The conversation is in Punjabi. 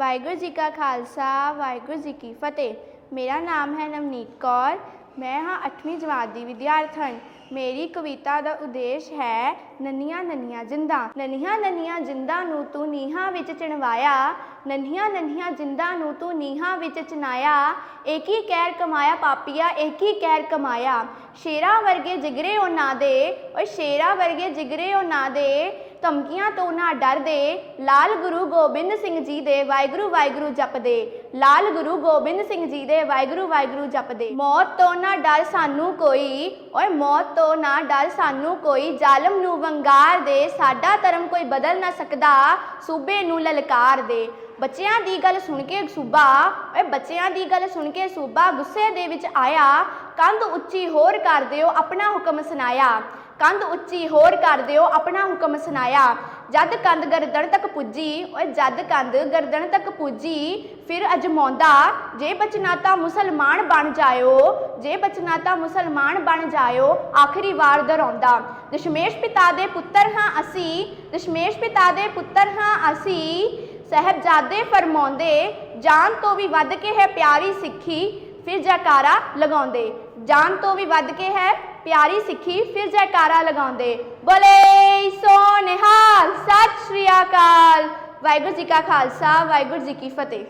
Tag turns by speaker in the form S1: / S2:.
S1: ਵਾਹਿਗੁਰੂ ਜੀ ਕਾ ਖਾਲਸਾ, ਵਾਹਿਗੁਰੂ ਜੀ ਕੀ ਫਤਿਹ। ਮੇਰਾ ਨਾਮ ਹੈ ਨਵਨੀਤ ਕੌਰ, ਮੈਂ ਹਾਂ 8ਵੀਂ ਜਮਾਤ ਦੀ ਵਿਦਿਆਰਥਣ। ਮੇਰੀ ਕਵਿਤਾ ਦਾ ਉਦੇਸ਼ ਹੈ, ਨੰਨੀਆਂ ਨੰਨੀਆਂ ਜਿੰਦਾਂ। ਨੰਨੀਆਂ ਨੰਨੀਆਂ ਜਿੰਦਾਂ ਨੂੰ ਤੂੰ ਨੀਹਾਂ ਵਿੱਚ ਚਿਣਵਾਇਆ। ਨੰਨੀਆਂ ਨੰਨੀਆਂ ਜਿੰਦਾਂ ਨੂੰ ਤੂੰ ਨੀਹਾਂ ਵਿੱਚ ਚਿਨਾਇਆ ਏਕੀ ਕਹਿਰ ਕਮਾਇਆ ਪਾਪੀਆ, ਏਕੀ ਕਹਿਰ ਕਮਾਇਆ। ਸ਼ੇਰਾਂ ਵਰਗੇ ਜਿਗਰੇ ਉਹਨਾਂ ਦੇ, ਓਏ ਸ਼ੇਰਾਂ ਵਰਗੇ ਜਿਗਰੇ ਉਹਨਾਂ ਦੇ। ਧਮਕੀਆਂ ਤੋਂ ਨਾ ਡਰਦੇ। ਲਾਲ ਗੁਰੂ ਗੋਬਿੰਦ ਸਿੰਘ ਜੀ ਦੇ ਵਾਹਿਗੁਰੂ ਵਾਹਿਗੁਰੂ ਜਪਦੇ। ਲਾਲ ਗੁਰੂ ਗੋਬਿੰਦ ਸਿੰਘ ਜੀ ਦੇ ਵਾਹਿਗੁਰੂ ਵਾਹਿਗੁਰੂ ਜਪਦੇ। ਮੌਤ ਤੋਂ ਨਾ ਡਰ ਸਾਨੂੰ ਕੋਈ, ਓਏ ਮੌਤ ਤੋਂ ਨਾ ਡਰ ਸਾਨੂੰ ਕੋਈ। ਜ਼ਾਲਮ ਨੂੰ ਵੰਗਾਰ ਦੇ, ਸਾਡਾ ਧਰਮ ਕੋਈ ਬਦਲ ਨਾ ਸਕਦਾ, ਸੂਬੇ ਨੂੰ ਲਲਕਾਰ ਦੇ। ਬੱਚਿਆਂ ਦੀ ਗੱਲ ਸੁਣ ਕੇ ਸੂਬਾ, ਓਏ ਬੱਚਿਆਂ ਦੀ ਗੱਲ ਸੁਣ ਕੇ ਸੂਬਾ ਗੁੱਸੇ ਦੇ ਵਿੱਚ ਆਇਆ। ਕੰਧ ਉੱਚੀ ਹੋਰ ਕਰ ਦਿਓ, ਆਪਣਾ ਹੁਕਮ ਸੁਣਾਇਆ। ਕੰਧ ਉੱਚੀ ਹੋਰ ਕਰ ਦਿਓ, ਆਪਣਾ ਹੁਕਮ ਸੁਨਾਇਆ ਜਦ ਕੰਧ ਗਰਦਨ ਤੱਕ ਪੁੱਜੀ, ਓਏ ਜਦ ਕੰਧ ਗਰਦਨ ਤੱਕ ਪੁੱਜੀ, ਫਿਰ ਅਜਮਾਉਂਦਾ, ਜੇ ਬਚਨਾ ਤਾਂ ਮੁਸਲਮਾਨ ਬਣ ਜਾਇਓ, ਜੇ ਬਚਨਾ ਤਾਂ ਮੁਸਲਮਾਨ ਬਣ ਜਾਇਓ, ਆਖਰੀ ਵਾਰ ਦਰਾਉਂਦਾ ਦਸ਼ਮੇਸ਼ ਪਿਤਾ ਦੇ ਪੁੱਤਰ ਹਾਂ ਅਸੀਂ, ਦਸ਼ਮੇਸ਼ ਪਿਤਾ ਦੇ ਪੁੱਤਰ ਹਾਂ ਅਸੀਂ, ਸਹਿਬਜ਼ਾਦੇ ਫਰਮਾਉਂਦੇ, ਜਾਨ ਤੋਂ ਵੀ ਵੱਧ ਕੇ ਹੈ ਪਿਆਰੀ ਸਿੱਖੀ, ਫਿਰ ਜੈਕਾਰਾ ਲਗਾਉਂਦੇ। ਜਾਨ ਤੋਂ ਵੀ ਵੱਧ ਕੇ ਹੈ ਪਿਆਰੀ ਸਿੱਖੀ ਫਿਰ ਜੈਕਾਰਾ ਲਗਾਉਂਦੇ। ਬੋਲੇ ਸੋ ਨਿਹਾਲ ਸਤਿ ਸ਼੍ਰੀ ਅਕਾਲ। ਵਾਹਿਗੁਰੂ ਜੀ ਕਾ ਖਾਲਸਾ, ਵਾਹਿਗੁਰੂ ਜੀ ਕੀ ਫਤਿਹ।